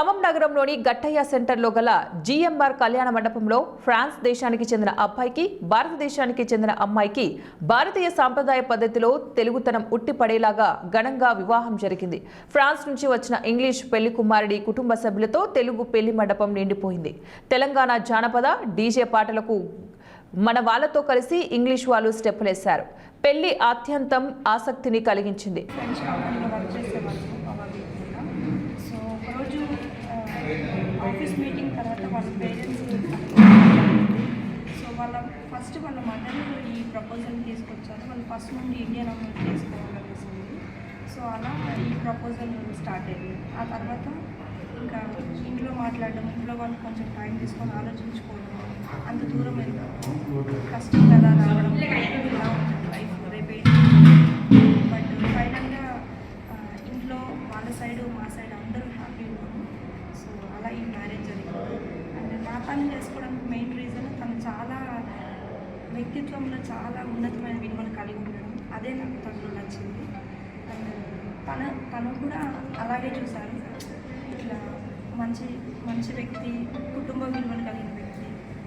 ఖమ్మం నగరంలోని గట్టయ్య సెంటర్లో గల జీఎంఆర్ కళ్యాణ మండపంలో ఫ్రాన్స్ దేశానికి చెందిన అబ్బాయికి భారతదేశానికి చెందిన అమ్మాయికి భారతీయ సాంప్రదాయ పద్ధతిలో తెలుగుతనం ఉట్టిపడేలాగా ఘనంగా వివాహం జరిగింది. ఫ్రాన్స్ నుంచి వచ్చిన ఇంగ్లీష్ పెళ్ళి కుమారుడి కుటుంబ సభ్యులతో తెలుగు పెళ్ళి మండపం నిండిపోయింది. తెలంగాణ జానపద డీజే పాటలకు మన వాళ్ళతో కలిసి ఇంగ్లీష్ వాళ్ళు స్టెప్పులేశారు. పెళ్ళి అత్యంతం ఆసక్తిని కలిగించింది ఫ్రెండ్స్ కంపెనీలో వర్క్ చేసేవాళ్ళు వాళ్ళు కూడా సో ఒకరోజు ఆ, ఆఫీస్ మీటింగ్ తర్వాత వాళ్ళ పేరెంట్స్ సో వాళ్ళ ఫస్ట్ వాళ్ళ మదర్ ఈ ప్రపోజల్ తీసుకొచ్చారు. వాళ్ళు ఫస్ట్ నుండి ఇండియన్ అమౌంట్ తీసుకోవాలనేసింది సో అలా ఈ ప్రపోజల్ స్టార్ట్ అయింది. ఆ తర్వాత ఇంకా ఇంట్లో మాట్లాడడం ఇంట్లో వాళ్ళు కొంచెం టైం తీసుకొని ఆలోచించుకోవడం అంత దూరం వెళ్తాం కష్టం కదా రావడం ఇలా ఉంటుంది లైఫ్ రేపు. బట్ ఫైనల్గా ఇంట్లో వాళ్ళ సైడ్ మా సైడ్ అందరూ హ్యాపీ ఉన్నాము సో అలా ఈ మ్యారేజ్ జరిగింది అండ్ నా పని చేసుకోవడానికి మెయిన్ రీజన్ తను చాలా వ్యక్తిత్వంలో చాలా ఉన్నతమైన విలువలు కలిగి ఉండడం. అదే నాకు తనలో నచ్చింది. అండ్ తన తను కూడా అలాగే చూశారు. ఇట్లా మంచి మంచి వ్యక్తి కుటుంబ విలువలు కలిగి